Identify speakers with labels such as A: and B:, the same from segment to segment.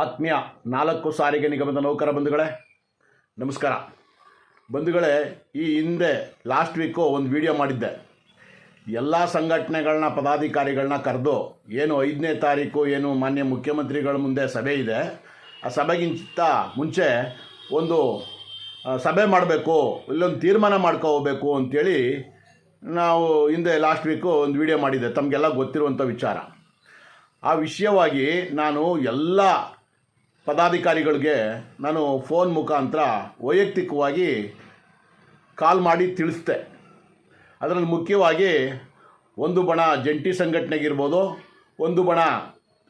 A: ಆತ್ಮೀಯ ನಾಲ್ಕು ಸಾರಿಗೆ ನಿಗಮದ ನೌಕರ ಬಂಧುಗಳೇ, ನಮಸ್ಕಾರ. ಬಂಧುಗಳೇ, ಈ ಹಿಂದೆ ಲಾಸ್ಟ್ ವೀಕು ಒಂದು ವಿಡಿಯೋ ಮಾಡಿದ್ದೆ. ಎಲ್ಲ ಸಂಘಟನೆಗಳನ್ನ ಪದಾಧಿಕಾರಿಗಳನ್ನ ಕರೆದು ಏನು ಐದನೇ ತಾರೀಕು ಏನು ಮಾನ್ಯ ಮುಖ್ಯಮಂತ್ರಿಗಳ ಮುಂದೆ ಸಭೆ ಇದೆ. ಆ ಸಭೆಗಿಂತ ಮುಂಚೆ ಒಂದು ಸಭೆ ಮಾಡಬೇಕು, ಇಲ್ಲೊಂದು ತೀರ್ಮಾನ ಮಾಡ್ಕೊ ಹೋಗ್ಬೇಕು ಅಂಥೇಳಿ ನಾವು ಹಿಂದೆ ಲಾಸ್ಟ್ ವೀಕು ಒಂದು ವಿಡಿಯೋ ಮಾಡಿದ್ದೆ. ತಮಗೆಲ್ಲ ಗೊತ್ತಿರುವಂಥ ವಿಚಾರ. ಆ ವಿಷಯವಾಗಿ ನಾನು ಎಲ್ಲ ಪದಾಧಿಕಾರಿಗಳಿಗೆ ನಾನು ಫೋನ್ ಮುಖಾಂತರ ವೈಯಕ್ತಿಕವಾಗಿ ಕಾಲ್ ಮಾಡಿ ತಿಳಿಸ್ದೆ. ಅದರಲ್ಲಿ ಮುಖ್ಯವಾಗಿ ಒಂದು ಬಣ ಜಂಟಿ ಸಂಘಟನೆಗಿರ್ಬೋದು, ಒಂದು ಬಣ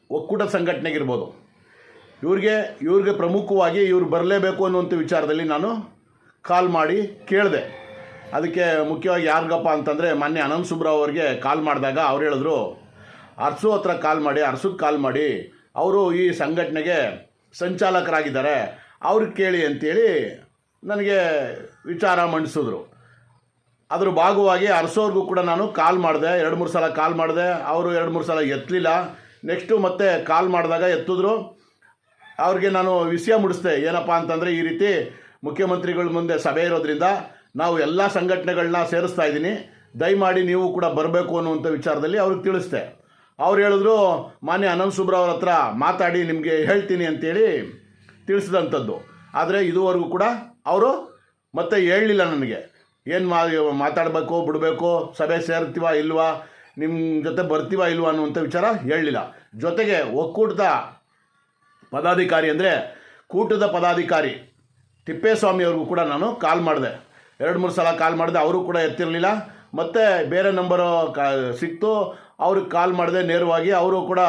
A: ಒಕ್ಕೂಟ ಸಂಘಟನೆಗಿರ್ಬೋದು. ಇವ್ರಿಗೆ ಇವ್ರಿಗೆ ಪ್ರಮುಖವಾಗಿ ಇವ್ರು ಬರಲೇಬೇಕು ಅನ್ನುವಂಥ ವಿಚಾರದಲ್ಲಿ ನಾನು ಕಾಲ್ ಮಾಡಿ ಕೇಳಿದೆ. ಅದಕ್ಕೆ ಮುಖ್ಯವಾಗಿ ಯಾರಿಗಪ್ಪ ಅಂತಂದರೆ ಮೊನ್ನೆ ಅನಂತ ಸುಬ್ರಾವ್ ಅವ್ರಿಗೆ ಕಾಲ್ ಮಾಡಿದಾಗ ಅವ್ರು ಹೇಳಿದ್ರು, ಅರ್ಸು ಹತ್ರ ಕಾಲ್ ಮಾಡಿ, ಅರ್ಸುಗೆ ಕಾಲ್ ಮಾಡಿ, ಅವರು ಈ ಸಂಘಟನೆಗೆ ಸಂಚಾಲಕರಾಗಿದ್ದಾರೆ. ಅವ್ರಿಗೆ ಕೇಳಿ ಅಂತೇಳಿ ನನಗೆ ವಿಚಾರ ಮಂಡಿಸಿದ್ರು. ಅದ್ರ ಭಾಗವಾಗಿ ಅರಸೋರ್ಗೂ ಕೂಡ ನಾನು ಕಾಲ್ ಮಾಡಿದೆ. ಎರಡು ಮೂರು ಸಲ ಕಾಲ್ ಮಾಡಿದೆ. ಅವರು ಎರಡು ಮೂರು ಸಲ ಎತ್ತಲಿಲ್ಲ ನೆಕ್ಸ್ಟು ಮತ್ತೆ ಕಾಲ್ ಮಾಡಿದಾಗ ಎತ್ತಿದ್ರು. ಅವ್ರಿಗೆ ನಾನು ವಿಷಯ ಮುಡಿಸ್ದೆ. ಏನಪ್ಪ ಅಂತಂದರೆ ಈ ರೀತಿ ಮುಖ್ಯಮಂತ್ರಿಗಳ ಮುಂದೆ ಸಭೆ ಇರೋದ್ರಿಂದ ನಾವು ಎಲ್ಲ ಸಂಘಟನೆಗಳನ್ನ ಸೇರಿಸ್ತಾ ಇದ್ದೀನಿ. ದಯಮಾಡಿ ನೀವು ಕೂಡ ಬರಬೇಕು ಅನ್ನುವಂಥ ವಿಚಾರದಲ್ಲಿ ಅವ್ರಿಗೆ ತಿಳಿಸ್ದೆ. ಅವ್ರು ಹೇಳಿದ್ರು, ಮಾನ್ಯ ಅನಂತ್ ಸುಬ್ರವ್ರ ಹತ್ರ ಮಾತಾಡಿ, ನಿಮಗೆ ಹೇಳ್ತೀನಿ ಅಂತೇಳಿ ತಿಳಿಸಿದಂಥದ್ದು. ಆದರೆ ಇದುವರೆಗೂ ಕೂಡ ಅವರು ಮತ್ತೆ ಹೇಳಲಿಲ್ಲ ನನಗೆ. ಏನು ಮಾ ಮಾತಾಡಬೇಕು, ಬಿಡಬೇಕು, ಸಭೆ ಸೇರ್ತೀವ ಇಲ್ವಾ ನಿಮ್ಮ ಜೊತೆ ಬರ್ತೀವ ಇಲ್ವಾ ಅನ್ನುವಂಥ ವಿಚಾರ ಹೇಳಲಿಲ್ಲ. ಜೊತೆಗೆ ಒಕ್ಕೂಟದ ಪದಾಧಿಕಾರಿ ಅಂದರೆ ಕೂಟದ ಪದಾಧಿಕಾರಿ ತಿಪ್ಪೇಸ್ವಾಮಿಯವ್ರಿಗೂ ಕೂಡ ನಾನು ಕಾಲ್ ಮಾಡಿದೆ. ಎರಡು ಮೂರು ಸಲ ಕಾಲ್ ಮಾಡಿದೆ, ಅವರು ಕೂಡ ಎತ್ತಿರಲಿಲ್ಲ. ಮತ್ತು ಬೇರೆ ನಂಬರು ಕಾ, ಸಿಕ್ತು. ಅವ್ರಿಗೆ ಕಾಲ್ ಮಾಡಿದೆ ನೇರವಾಗಿ. ಅವರು ಕೂಡ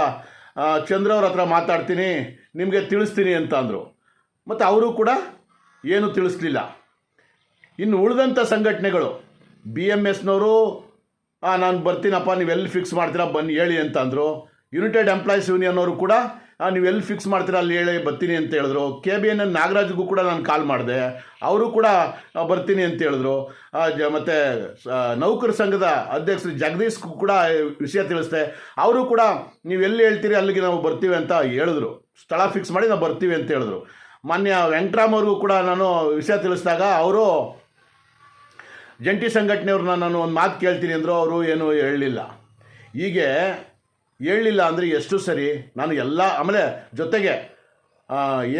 A: ಚಂದ್ರ ಅವ್ರ ಹತ್ರ ಮಾತಾಡ್ತೀನಿ, ನಿಮಗೆ ತಿಳಿಸ್ತೀನಿ ಅಂತ ಅಂದರು. ಮತ್ತು ಅವರು ಕೂಡ ಏನೂ ತಿಳಿಸ್ಲಿಲ್ಲ. ಇನ್ನು ಉಳಿದಂಥ ಸಂಘಟನೆಗಳು ಬಿ ಎಂ ಎಸ್ನವರು ನಾನು ಬರ್ತೀನಪ್ಪ ನೀವು ಎಲ್ಲಿ ಫಿಕ್ಸ್ ಮಾಡ್ತೀರಾ, ಬನ್ನಿ, ಹೇಳಿ ಅಂತ ಅಂದರು. ಯುನೈಟೆಡ್ ಎಂಪ್ಲಾಯೀಸ್ ಯೂನಿಯನ್ ಅವರು ಕೂಡ ನೀವು ಎಲ್ಲಿ ಫಿಕ್ಸ್ ಮಾಡ್ತೀರಾ ಅಲ್ಲಿ ಹೇಳಿ ಬರ್ತೀನಿ ಅಂತ ಹೇಳಿದ್ರು. ಕೆ ಬಿ ಎನ್ ಎನ್ ನಾಗರಾಜ್ಗೂ ಕೂಡ ನಾನು ಕಾಲ್ ಮಾಡಿದೆ. ಅವರು ಕೂಡ ಬರ್ತೀನಿ ಅಂತ ಹೇಳಿದ್ರು. ಮತ್ತು ನೌಕರ ಸಂಘದ ಅಧ್ಯಕ್ಷರು ಜಗದೀಶ್ಗೂ ಕೂಡ ವಿಷಯ ತಿಳಿಸ್ದೆ. ಅವರು ಕೂಡ, ನೀವು ಎಲ್ಲಿ ಹೇಳ್ತೀರಿ ಅಲ್ಲಿಗೆ ನಾವು ಬರ್ತೀವಿ ಅಂತ ಹೇಳಿದ್ರು. ಸ್ಥಳ ಫಿಕ್ಸ್ ಮಾಡಿ ನಾವು ಬರ್ತೀವಿ ಅಂತ ಹೇಳಿದ್ರು. ಮಾನ್ಯ ವೆಂಕಟ್ರಾಮ್ ಅವ್ರಿಗೂ ಕೂಡ ನಾನು ವಿಷಯ ತಿಳಿಸಿದಾಗ ಅವರು, ಜಂಟಿ ಸಂಘಟನೆಯವ್ರನ್ನ ನಾನು ಒಂದು ಮಾತು ಕೇಳ್ತೀನಿ ಅಂದರು, ಅವರು ಏನು ಹೇಳಲಿಲ್ಲ. ಹೀಗೆ ಹೇಳಲಿಲ್ಲ ಅಂದರೆ ಎಷ್ಟು ಸರಿ? ನಾನು ಎಲ್ಲ ಆಮೇಲೆ ಜೊತೆಗೆ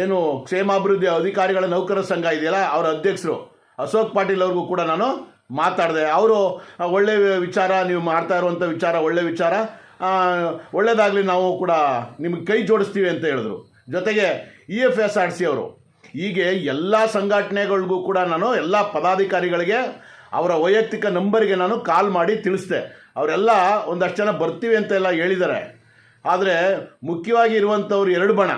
A: ಏನು ಕ್ಷೇಮಾಭಿವೃದ್ಧಿ ಅಧಿಕಾರಿಗಳ ನೌಕರರ ಸಂಘ ಇದೆಯಲ್ಲ, ಅವರ ಅಧ್ಯಕ್ಷರು, ಅಶೋಕ್ ಪಾಟೀಲ್ ಅವ್ರಿಗೂ ಕೂಡ ನಾನು ಮಾತಾಡಿದೆ. ಅವರು ಒಳ್ಳೆ ವಿಚಾರ, ನೀವು ಮಾಡ್ತಾ ಇರುವಂಥ ವಿಚಾರ, ಒಳ್ಳೆ ವಿಚಾರ. ಒಳ್ಳೆಯದಾಗಲಿ ನಾವು ಕೂಡ ನಿಮಗೆ ಕೈ ಜೋಡಿಸ್ತೀವಿ ಅಂತ ಹೇಳಿದ್ರು. ಜೊತೆಗೆ E F S R C ಅವರು, ಹೀಗೆ ಎಲ್ಲ ಸಂಘಟನೆಗಳಿಗೂ ಕೂಡ ನಾನು ಎಲ್ಲ ಪದಾಧಿಕಾರಿಗಳಿಗೆ ಅವರ ವೈಯಕ್ತಿಕ ನಂಬರಿಗೆ ನಾನು ಕಾಲ್ ಮಾಡಿ ತಿಳಿಸ್ದೆ. ಅವರೆಲ್ಲ ಒಂದಷ್ಟು ಜನ ಬರ್ತೀವಿ ಅಂತ ಎಲ್ಲ ಹೇಳಿದ್ದಾರೆ. ಆದರೆ ಮುಖ್ಯವಾಗಿ ಇರುವಂಥವ್ರು ಎರಡು ಬಣ.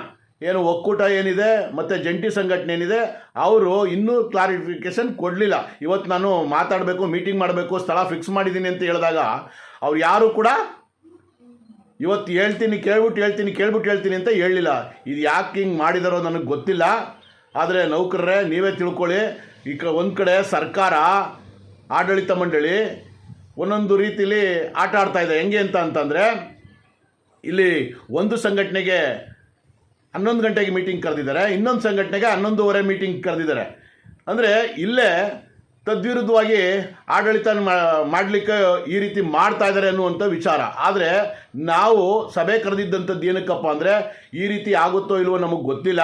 A: ಏನು ಒಕ್ಕೂಟ ಏನಿದೆ, ಮತ್ತು ಜಂಟಿ ಸಂಘಟನೆ ಏನಿದೆ, ಅವರು ಇನ್ನೂ ಕ್ಲಾರಿಫಿಕೇಷನ್ ಕೊಡಲಿಲ್ಲ. ಇವತ್ತು ನಾನು ಮಾತಾಡಬೇಕು ಮೀಟಿಂಗ್ ಮಾಡಬೇಕು, ಸ್ಥಳ ಫಿಕ್ಸ್ ಮಾಡಿದ್ದೀನಿ ಅಂತ ಹೇಳಿದಾಗ ಅವ್ರು ಯಾರು ಕೂಡ ಇವತ್ತು ಹೇಳ್ತೀನಿ, ಕೇಳ್ಬಿಟ್ಟು ಹೇಳ್ತೀನಿ ಕೇಳ್ಬಿಟ್ಟು ಹೇಳ್ತೀನಿ ಅಂತ ಹೇಳಲಿಲ್ಲ. ಇದು ಯಾಕೆ ಹಿಂಗೆ ಮಾಡಿದಾರೋ ನನಗೆ ಗೊತ್ತಿಲ್ಲ. ಆದರೆ ನೌಕರರೇ, ನೀವೇ ತಿಳ್ಕೊಳ್ಳಿ. ಈ ಕ, ಒಂದು ಕಡೆ ಸರ್ಕಾರ, ಆಡಳಿತ ಮಂಡಳಿ ಒಂದೊಂದು ರೀತಿಲಿ ಆಟ ಆಡ್ತಾ ಇದೆ. ಹೆಂಗೆ ಅಂತ ಅಂತಂದರೆ, ಇಲ್ಲಿ ಒಂದು ಸಂಘಟನೆಗೆ ಹನ್ನೊಂದು ಗಂಟೆಗೆ ಮೀಟಿಂಗ್ ಕರೆದಿದ್ದಾರೆ. ಇನ್ನೊಂದು ಸಂಘಟನೆಗೆ ಹನ್ನೊಂದುವರೆ ಮೀಟಿಂಗ್ ಕರೆದಿದ್ದಾರೆ. ಅಂದರೆ ಇಲ್ಲೇ ತದ್ವಿರುದ್ಧವಾಗಿ ಆಡಳಿತ ಮಾಡಲಿಕ್ಕೆ ಈ ರೀತಿ ಮಾಡ್ತಾ ಇದ್ದಾರೆ ಅನ್ನುವಂಥ ವಿಚಾರ. ಆದರೆ ನಾವು ಸಭೆ ಕರೆದಿದ್ದಂಥದ್ದು ಏನಕ್ಕಪ್ಪ ಅಂದರೆ, ಈ ರೀತಿ ಆಗುತ್ತೋ ಇಲ್ವೋ ನಮಗೆ ಗೊತ್ತಿಲ್ಲ.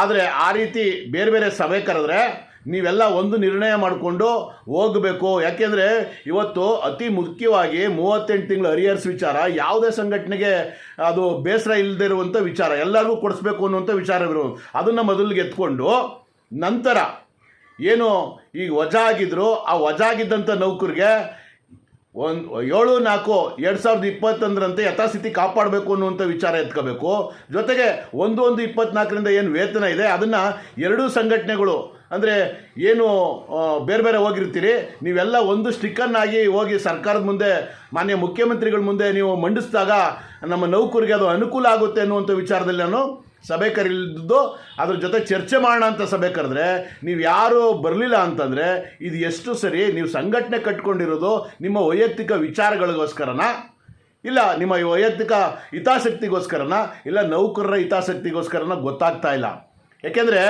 A: ಆದರೆ ಆ ರೀತಿ ಬೇರೆ ಬೇರೆ ಸಭೆ ಕರೆದ್ರೆ ನೀವೆಲ್ಲ ಒಂದು ನಿರ್ಣಯ ಮಾಡಿಕೊಂಡು ಹೋಗಬೇಕು ಯಾಕೆಂದರೆ ಇವತ್ತು ಅತಿ ಮುಖ್ಯವಾಗಿ ಮೂವತ್ತೆಂಟು ತಿಂಗಳು ಅರಿಯರ್ಸ್ ವಿಚಾರ, ಯಾವುದೇ ಸಂಘಟನೆಗೆ ಅದು ಬೇಸರ ಇಲ್ಲದೆ ಇರುವಂಥ ವಿಚಾರ, ಎಲ್ಲರಿಗೂ ಕೊಡಿಸ್ಬೇಕು ಅನ್ನುವಂಥ ವಿಚಾರವಿರು. ಅದನ್ನು ಮೊದಲಿಗೆ ಎತ್ಕೊಂಡು ನಂತರ ಏನು ಈಗ ವಜಾ ಆಗಿದ್ರು ಆ ವಜಾ ಆಗಿದ್ದಂಥ ನೌಕರಿಗೆ ಒಂದು ಏಳು, ನಾಲ್ಕು, ಎರಡು ಸಾವಿರದ ಇಪ್ಪತ್ತೊಂದರಂತೆ ಯಥಾಸ್ಥಿತಿ ಕಾಪಾಡಬೇಕು ಅನ್ನುವಂಥ ವಿಚಾರ ಎತ್ಕೋಬೇಕು. ಜೊತೆಗೆ ಒಂದು ಒಂದು, ಇಪ್ಪತ್ನಾಲ್ಕರಿಂದ ಏನು ವೇತನ ಇದೆ, ಅದನ್ನು ಎರಡೂ ಸಂಘಟನೆಗಳು ಅಂದರೆ ಏನು ಬೇರೆ ಬೇರೆ ಹೋಗಿರ್ತೀರಿ, ನೀವೆಲ್ಲ ಒಂದು ಸ್ಟಿಕ್ಕನ್ನಾಗಿ ಹೋಗಿ ಸರ್ಕಾರದ ಮುಂದೆ, ಮಾನ್ಯ ಮುಖ್ಯಮಂತ್ರಿಗಳ ಮುಂದೆ ನೀವು ಮಂಡಿಸಿದಾಗ ನಮ್ಮ ನೌಕರಿಗೆ ಅದು ಅನುಕೂಲ ಆಗುತ್ತೆ ಅನ್ನುವಂಥ ವಿಚಾರದಲ್ಲಿ ನಾನು ಸಭೆ ಕರೀಲಿದ್ದು ಅದ್ರ ಜೊತೆ ಚರ್ಚೆ ಮಾಡೋಣ ಅಂತ ಸಭೆ ಕರೆದ್ರೆ, ನೀವು ಯಾರು ಬರಲಿಲ್ಲ ಅಂತಂದರೆ, ಇದು ಎಷ್ಟು ಸರಿ ನೀವು ಸಂಘಟನೆ ಕಟ್ಕೊಂಡಿರೋದು ನಿಮ್ಮ ವೈಯಕ್ತಿಕ ವಿಚಾರಗಳಿಗೋಸ್ಕರನ? ಇಲ್ಲ, ನಿಮ್ಮ ವೈಯಕ್ತಿಕ ಹಿತಾಸಕ್ತಿಗೋಸ್ಕರನ? ಇಲ್ಲ, ನೌಕರರ ಹಿತಾಸಕ್ತಿಗೋಸ್ಕರನ ಗೊತ್ತಾಗ್ತಾ ಇಲ್ಲ. ಯಾಕೆಂದರೆ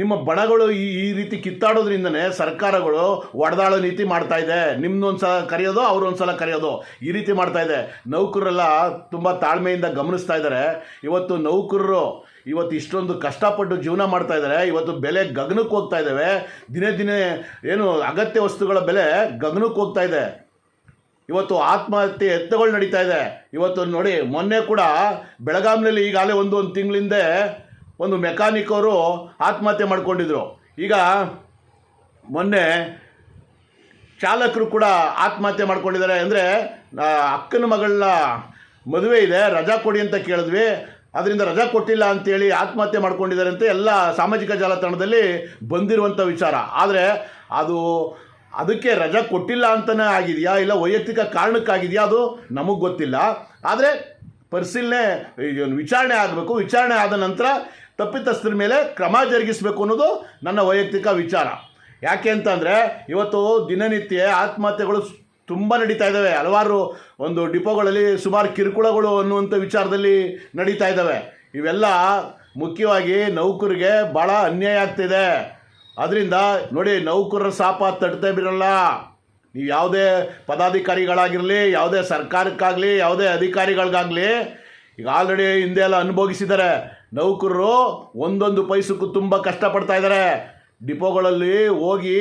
A: ನಿಮ್ಮ ಬಣಗಳು ಈ ಈ ರೀತಿ ಕಿತ್ತಾಡೋದ್ರಿಂದನೇ ಸರ್ಕಾರಗಳು ಒಡೆದಾಳೋ ನೀತಿ ಮಾಡ್ತಾ ಇದೆ. ನಿಮ್ಮದೊಂದು ಸಲ ಕರೆಯೋದು ಅವ್ರೊಂದು ಸಲ ಕರೆಯೋದು. ಈ ರೀತಿ ಮಾಡ್ತಾ ಇದೆ. ನೌಕರರೆಲ್ಲ ತುಂಬ ತಾಳ್ಮೆಯಿಂದ ಗಮನಿಸ್ತಾ ಇದ್ದಾರೆ. ಇವತ್ತು ನೌಕರರು ಇವತ್ತು ಇಷ್ಟೊಂದು ಕಷ್ಟಪಟ್ಟು ಜೀವನ ಮಾಡ್ತಾ ಇದ್ದಾರೆ. ಇವತ್ತು ಬೆಲೆ ಗಗನಕ್ಕೆ ಹೋಗ್ತಾ ಇದ್ದಾವೆ. ದಿನೇ ದಿನೇ ಏನು ಅಗತ್ಯ ವಸ್ತುಗಳ ಬೆಲೆ ಗಗನಕ್ಕೆ ಹೋಗ್ತಾ ಇದೆ. ಇವತ್ತು ಆತ್ಮಹತ್ಯೆ ಎತ್ತಗಳು ನಡೀತಾ ಇದೆ. ಇವತ್ತು ನೋಡಿ, ಮೊನ್ನೆ ಕೂಡ ಬೆಳಗಾಂನಲ್ಲಿ ಈಗಾಗಲೇ ಒಂದು ಒಂದು ತಿಂಗಳಿಂದೆ ಒಂದು ಮೆಕ್ಯಾನಿಕ್ ಅವರು ಆತ್ಮಹತ್ಯೆ ಮಾಡ್ಕೊಂಡಿದ್ರು. ಈಗ ಮೊನ್ನೆ ಚಾಲಕರು ಕೂಡ ಆತ್ಮಹತ್ಯೆ ಮಾಡ್ಕೊಂಡಿದ್ದಾರೆ ಅಂದರೆ ಅಕ್ಕನ ಮಗಳನ್ನ ಮದುವೆ ಇದೆ, ರಜಾ ಕೊಡಿ ಅಂತ ಕೇಳಿದ್ವಿ. ಅದರಿಂದ ರಜಾ ಕೊಟ್ಟಿಲ್ಲ ಅಂತೇಳಿ ಆತ್ಮಹತ್ಯೆ ಮಾಡ್ಕೊಂಡಿದ್ದಾರೆ ಅಂತ ಎಲ್ಲ ಸಾಮಾಜಿಕ ಜಾಲತಾಣದಲ್ಲಿ ಬಂದಿರುವಂಥ ವಿಚಾರ. ಆದರೆ ಅದು ಅದಕ್ಕೆ ರಜಾ ಕೊಟ್ಟಿಲ್ಲ ಅಂತಲೇ ಆಗಿದೆಯಾ, ಇಲ್ಲ ವೈಯಕ್ತಿಕ ಕಾರಣಕ್ಕಾಗಿದೆಯಾ, ಅದು ನಮಗೆ ಗೊತ್ತಿಲ್ಲ. ಆದರೆ ಪರಿಶೀಲನೆ ವಿಚಾರಣೆ ಆಗಬೇಕು. ವಿಚಾರಣೆ ಆದ ನಂತರ ತಪ್ಪಿತಸ್ಥರ ಮೇಲೆ ಕ್ರಮ ಜರುಗಿಸಬೇಕು ಅನ್ನೋದು ನನ್ನ ವೈಯಕ್ತಿಕ ವಿಚಾರ. ಯಾಕೆ ಅಂತಂದರೆ ಇವತ್ತು ದಿನನಿತ್ಯ ಆತ್ಮಹತ್ಯೆಗಳು ತುಂಬ ನಡೀತಾ ಇದ್ದಾವೆ. ಹಲವಾರು ಒಂದು ಡಿಪೋಗಳಲ್ಲಿ ಸುಮಾರು ಕಿರುಕುಳಗಳು ಅನ್ನುವಂಥ ವಿಚಾರದಲ್ಲಿ ನಡೀತಾ ಇದ್ದಾವೆ. ಇವೆಲ್ಲ ಮುಖ್ಯವಾಗಿ ನೌಕರಿಗೆ ಭಾಳ ಅನ್ಯಾಯ ಆಗ್ತಿದೆ. ಅದರಿಂದ ನೋಡಿ ನೌಕರರ ಸಾಪ ತಡ್ತಾ ಬಿರಲ್ಲ ನೀವು ಯಾವುದೇ ಪದಾಧಿಕಾರಿಗಳಾಗಿರಲಿ, ಯಾವುದೇ ಸರ್ಕಾರಕ್ಕಾಗಲಿ, ಯಾವುದೇ ಅಧಿಕಾರಿಗಳಿಗಾಗಲಿ ಈಗ ಆಲ್ರೆಡಿ ಹಿಂದೆ ಎಲ್ಲ ಅನುಭವಿಸಿದ್ದಾರೆ ನೌಕರರು ಒಂದೊಂದು ಪೈಸಕ್ಕೂ ತುಂಬ ಕಷ್ಟಪಡ್ತಾ ಇದ್ದಾರೆ ಡಿಪೋಗಳಲ್ಲಿ ಹೋಗಿ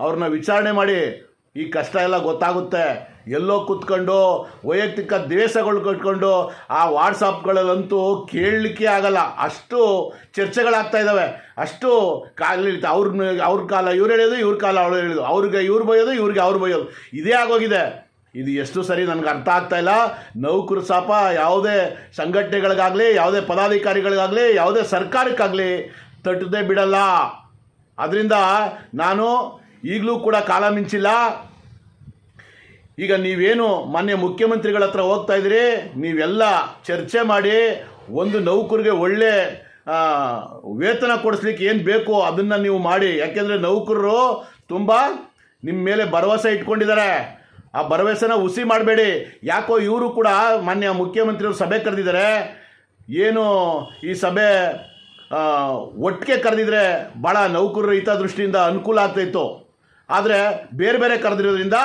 A: ಅವ್ರನ್ನ ವಿಚಾರಣೆ ಮಾಡಿ. ಈ ಕಷ್ಟ ಎಲ್ಲ ಗೊತ್ತಾಗುತ್ತೆ. ಎಲ್ಲೋ ಕೂತ್ಕೊಂಡು ವೈಯಕ್ತಿಕ ದ್ವೇಷಗಳು ಕಟ್ಕೊಂಡು ಆ ವಾಟ್ಸಪ್ಗಳಲ್ಲಂತೂ ಕೇಳಲಿಕ್ಕೆ ಆಗಲ್ಲ. ಅಷ್ಟು ಚರ್ಚೆಗಳಾಗ್ತಾ ಇದ್ದಾವೆ ಅಷ್ಟು ಕಾಲ ಅವ್ರನ್ನ ಅವ್ರ ಕಾಲ ಇವ್ರು ಹೇಳೋದು ಇವ್ರ ಕಾಲ ಅವ್ರು ಹೇಳೋದು ಅವ್ರಿಗೆ ಇವ್ರು ಬೈಯೋದು, ಇವ್ರಿಗೆ ಅವ್ರು ಬೈಯೋದು. ಇದೇ ಆಗೋಗಿದೆ. ಇದು ಎಷ್ಟು ಸರಿ ನನಗೆ ಅರ್ಥ ಆಗ್ತಾ ಇಲ್ಲ. ನೌಕರು ಸಾಪ, ಯಾವುದೇ ಸಂಘಟನೆಗಳಿಗಾಗಲಿ, ಯಾವುದೇ ಪದಾಧಿಕಾರಿಗಳಿಗಾಗಲಿ, ಯಾವುದೇ ಸರ್ಕಾರಕ್ಕಾಗಲಿ ತಟ್ಟದೆ ಬಿಡಲ್ಲ. ಅದರಿಂದ ನಾನು ಈಗಲೂ ಕೂಡ ಕಾಲ ಮಿಂಚಿಲ್ಲ. ಈಗ ನೀವೇನು ಮಾನ್ಯ ಮುಖ್ಯಮಂತ್ರಿಗಳ ಹತ್ರ ಹೋಗ್ತಾ ಇದ್ದೀರಿ? ನೀವೆಲ್ಲ ಚರ್ಚೆ ಮಾಡಿ ಒಂದು ನೌಕರಿಗೆ ಒಳ್ಳೆ ವೇತನ ಕೊಡಿಸ್ಲಿಕ್ಕೆ ಏನು ಬೇಕೋ ಅದನ್ನು ನೀವು ಮಾಡಿ. ಯಾಕೆಂದರೆ ನೌಕರರು ತುಂಬ ನಿಮ್ಮ ಮೇಲೆ ಭರವಸೆ ಇಟ್ಕೊಂಡಿದ್ದಾರೆ. ಆ ಭರವಸೆನ ಹುಸಿ ಮಾಡಬೇಡಿ. ಯಾಕೋ ಇವರು ಕೂಡ ಮಾನ್ಯ ಮುಖ್ಯಮಂತ್ರಿಯವರು ಸಭೆ ಕರೆದಿದ್ದಾರೆ ಏನು ಈ ಸಭೆ ಒಟ್ಟಿಗೆ ಕರೆದಿದ್ರೆ ಭಾಳ ನೌಕರರ ಹಿತದೃಷ್ಟಿಯಿಂದ ಅನುಕೂಲ ಆಗ್ತಾಯಿತ್ತು ಆದರೆ ಬೇರೆ ಬೇರೆ ಕರೆದಿರೋದ್ರಿಂದ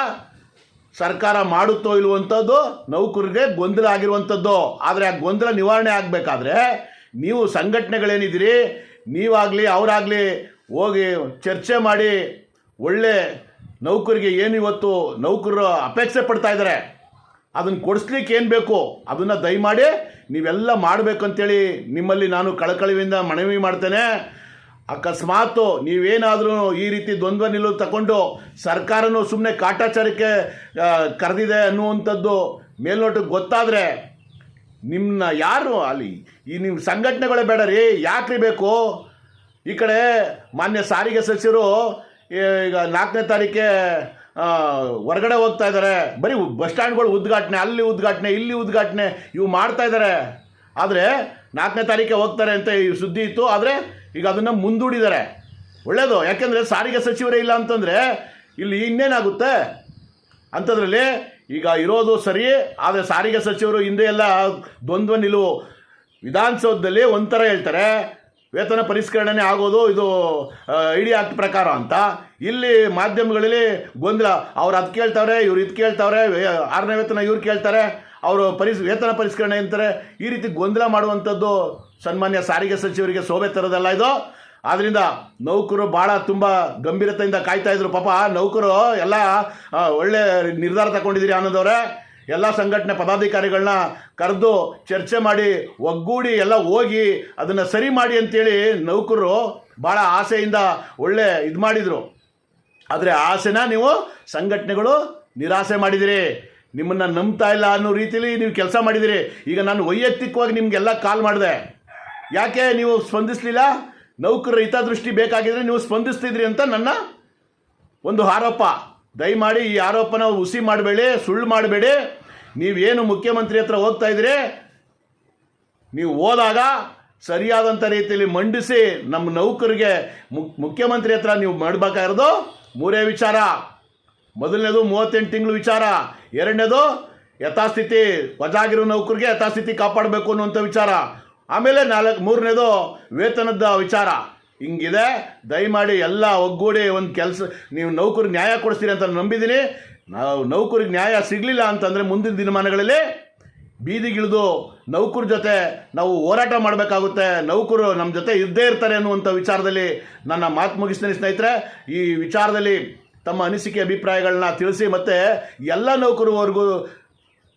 A: ಸರ್ಕಾರ ಮಾಡುತ್ತೋ ಇಲ್ವಂಥದ್ದು ನೌಕರರಿಗೆ ಗೊಂದಲ ಆಗಿರುವಂಥದ್ದು. ಆದರೆ ಆ ಗೊಂದಲ ನಿವಾರಣೆ ಆಗಬೇಕಾದ್ರೆ ನೀವು ಸಂಘಟನೆಗಳೇನಿದ್ದೀರಿ, ನೀವಾಗಲಿ ಅವರಾಗಲಿ ಹೋಗಿ ಚರ್ಚೆ ಮಾಡಿ ಒಳ್ಳೆ ನೌಕರಿಗೆ ಏನು ಇವತ್ತು ನೌಕರರು ಅಪೇಕ್ಷೆ ಪಡ್ತಾ ಇದ್ದಾರೆ? ಅದನ್ನು ಕೊಡಿಸ್ಲಿಕ್ಕೆ ಏನು ಬೇಕು? ಅದನ್ನು ದಯಮಾಡಿ ನೀವೆಲ್ಲ ಮಾಡಬೇಕಂತೇಳಿ ನಿಮ್ಮಲ್ಲಿ ನಾನು ಕಳಕಳಿಯಿಂದ ಮನವಿ ಮಾಡ್ತೇನೆ. ಅಕಸ್ಮಾತು ನೀವೇನಾದರೂ ಈ ರೀತಿ ದ್ವಂದ್ವ ನಿಲುವು ತಗೊಂಡು ಸರ್ಕಾರನೂ ಸುಮ್ಮನೆ ಕಾಟಾಚಾರಕ್ಕೆ ಕರೆದಿದೆ ಅನ್ನುವಂಥದ್ದು ಮೇಲ್ನೋಟಕ್ಕೆ ಗೊತ್ತಾದರೆ ನಿಮ್ಮನ್ನ ಯಾರು ಅಲ್ಲಿ? ಈ ನಿಮ್ಮ ಸಂಘಟನೆಗಳೇ ಬೇಡ ರೀ, ಯಾಕ್ರಿ ಬೇಕು? ಈ ಕಡೆ ಮಾನ್ಯ ಸಾರಿಗೆ ಸಚಿವರು ಈಗ ನಾಲ್ಕನೇ ತಾರೀಕೆ ಹೊರಗಡೆ ಹೋಗ್ತಾ ಇದ್ದಾರೆ ಬರೀ ಬಸ್ ಸ್ಟ್ಯಾಂಡ್ಗಳು ಉದ್ಘಾಟನೆ, ಅಲ್ಲಿ ಉದ್ಘಾಟನೆ, ಇಲ್ಲಿ ಉದ್ಘಾಟನೆ, ಇವು ಮಾಡ್ತಾ ಇದ್ದಾರೆ ಆದರೆ ನಾಲ್ಕನೇ ತಾರೀಕೆ ಹೋಗ್ತಾರೆ ಅಂತ ಈ ಸುದ್ದಿ ಇತ್ತು. ಆದರೆ ಈಗ ಅದನ್ನು ಮುಂದೂಡಿದ್ದಾರೆ. ಒಳ್ಳೆಯದು ಯಾಕೆಂದರೆ ಸಾರಿಗೆ ಸಚಿವರೇ ಇಲ್ಲ ಅಂತಂದರೆ ಇಲ್ಲಿ ಇನ್ನೇನಾಗುತ್ತೆ? ಅಂಥದ್ರಲ್ಲಿ ಈಗ ಇರೋದು ಸರಿ, ಆದರೆ ಸಾರಿಗೆ ಸಚಿವರು ಹಿಂದೆ ಎಲ್ಲ ದ್ವಂದ್ವ ನಿಲುವು. ವಿಧಾನಸೌಧದಲ್ಲಿ ಒಂಥರ ಹೇಳ್ತಾರೆ ವೇತನ ಪರಿಷ್ಕರಣೆ ಆಗೋದು ಇದು ಇಡಿ ಆಕ್ಟ್ ಪ್ರಕಾರ ಅಂತ. ಇಲ್ಲಿ ಮಾಧ್ಯಮಗಳಲ್ಲಿ ಗೊಂದಲ. ಅವ್ರು ಅದು ಕೇಳ್ತಾವ್ರೆ, ಇವ್ರು ಇದು ಕೇಳ್ತಾವ್ರೆ ಆರನೇ ವೇತನ ಇವ್ರು ಕೇಳ್ತಾರೆ. ಅವರು ಪರಿಸ್, ವೇತನ ಪರಿಷ್ಕರಣೆ ಅಂತಾರೆ. ಈ ರೀತಿ ಗೊಂದಲ ಮಾಡುವಂಥದ್ದು ಸನ್ಮಾನ್ಯ ಸಾರಿಗೆ ಸಚಿವರಿಗೆ ಶೋಭೆ ತರೋದಲ್ಲ ಇದು. ಆದ್ದರಿಂದ ನೌಕರು ಭಾಳ ತುಂಬ ಗಂಭೀರತೆಯಿಂದ ಕಾಯ್ತಾ ಇದ್ರು. ಪಾಪ ನೌಕರು ಎಲ್ಲ ಒಳ್ಳೆ ನಿರ್ಧಾರ ತಗೊಂಡಿದ್ದೀರಿ ಅನ್ನೋದವ್ರೆ. ಎಲ್ಲ ಸಂಘಟನೆ ಪದಾಧಿಕಾರಿಗಳನ್ನ ಕರೆದು ಚರ್ಚೆ ಮಾಡಿ ಒಗ್ಗೂಡಿ ಎಲ್ಲ ಹೋಗಿ ಅದನ್ನು ಸರಿ ಮಾಡಿ ಅಂತೇಳಿ ನೌಕರರು ಭಾಳ ಆಸೆಯಿಂದ ಒಳ್ಳೆ ಇದು ಮಾಡಿದರು. ಆದರೆ ಆಸೆನ ನೀವು ಸಂಘಟನೆಗಳು ನಿರಾಸೆ ಮಾಡಿದಿರಿ. ನಿಮ್ಮನ್ನು ನಂಬ್ತಾ ಇಲ್ಲ ಅನ್ನೋ ರೀತಿಯಲ್ಲಿ ನೀವು ಕೆಲಸ ಮಾಡಿದಿರಿ. ಈಗ ನಾನು ವೈಯಕ್ತಿಕವಾಗಿ ನಿಮಗೆಲ್ಲ ಕಾಲ್ ಮಾಡಿದೆ. ಯಾಕೆ ನೀವು ಸ್ಪಂದಿಸಲಿಲ್ಲ? ನೌಕರರ ಹಿತದೃಷ್ಟಿ ಬೇಕಾಗಿದ್ರೆ ನೀವು ಸ್ಪಂದಿಸ್ತಿದ್ರಿ ಅಂತ ನನ್ನ ಒಂದು ಆರೋಪ. ದಯಮಾಡಿ ಈ ಆರೋಪನ ಹುಸಿ ಮಾಡಬೇಡಿ, ಸುಳ್ಳು ಮಾಡಬೇಡಿ. ನೀವೇನು ಮುಖ್ಯಮಂತ್ರಿ ಹತ್ರ ಹೋಗ್ತಾ ಇದ್ದೀರಿ? ನೀವು ಹೋದಾಗ ಸರಿಯಾದಂಥ ರೀತಿಯಲ್ಲಿ ಮಂಡಿಸಿ ನಮ್ಮ ನೌಕರಿಗೆ ಮುಖ್ಯಮಂತ್ರಿ ಹತ್ರ ನೀವು ಮಾಡಬೇಕಾಗಿರೋದು ಮೂರೇ ವಿಚಾರ. ಮೊದಲನೇದು ಮೂವತ್ತೆಂಟು ತಿಂಗಳು ವಿಚಾರ. ಎರಡನೇದು ಯಥಾಸ್ಥಿತಿ, ವಜಾಗಿರೋ ನೌಕರಿಗೆ ಯಥಾಸ್ಥಿತಿ ಕಾಪಾಡಬೇಕು ಅನ್ನುವಂಥ ವಿಚಾರ. ಆಮೇಲೆ ನಾಲ್ಕು, ಮೂರನೇದು ವೇತನದ ವಿಚಾರ. ಹಿಂಗಿದೆ. ದಯಮಾಡಿ ಎಲ್ಲ ಒಗ್ಗೂಡಿ ಒಂದು ಕೆಲಸ, ನೀವು ನೌಕರಿಗೆ ನ್ಯಾಯ ಕೊಡಿಸ್ತೀರಿ ಅಂತ ನಂಬಿದ್ದೀನಿ. ನಾವು ನೌಕರಿಗೆ ನ್ಯಾಯ ಸಿಗಲಿಲ್ಲ ಅಂತಂದರೆ ಮುಂದಿನ ದಿನಮಾನಗಳಲ್ಲಿ ಬೀದಿಗಿಳಿದು ನೌಕರ ಜೊತೆ ನಾವು ಹೋರಾಟ ಮಾಡಬೇಕಾಗುತ್ತೆ. ನೌಕರು ನಮ್ಮ ಜೊತೆ ಇದ್ದೇ ಇರ್ತಾರೆ ಅನ್ನುವಂಥ ವಿಚಾರದಲ್ಲಿ ನನ್ನ ಮಾತು ಮುಗಿಸ್ತೀನಿ ಸ್ನೇಹಿತರೆ. ಈ ವಿಚಾರದಲ್ಲಿ ತಮ್ಮ ಅನಿಸಿಕೆ ಅಭಿಪ್ರಾಯಗಳನ್ನ ತಿಳಿಸಿ ಮತ್ತು ಎಲ್ಲ ನೌಕರವರೆಗೂ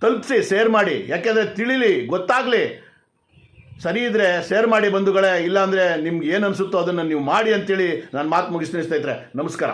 A: ತಲುಪಿಸಿ, ಶೇರ್ ಮಾಡಿ. ಯಾಕೆಂದರೆ ತಿಳಿಲಿ, ಗೊತ್ತಾಗಲಿ. ಸರಿ ಇದ್ದರೆ ಶೇರ್ ಮಾಡಿ ಬಂಧುಗಳೇ, ಇಲ್ಲಾಂದರೆ ನಿಮ್ಗೆ ಏನು ಅನಿಸುತ್ತೋ ಅದನ್ನು ನೀವು ಮಾಡಿ ಅಂತೇಳಿ ನಾನು ಮಾತು ಮುಗಿಸ್ತೀನಿ ಸ್ನೇಹಿತರೆ. ನಮಸ್ಕಾರ.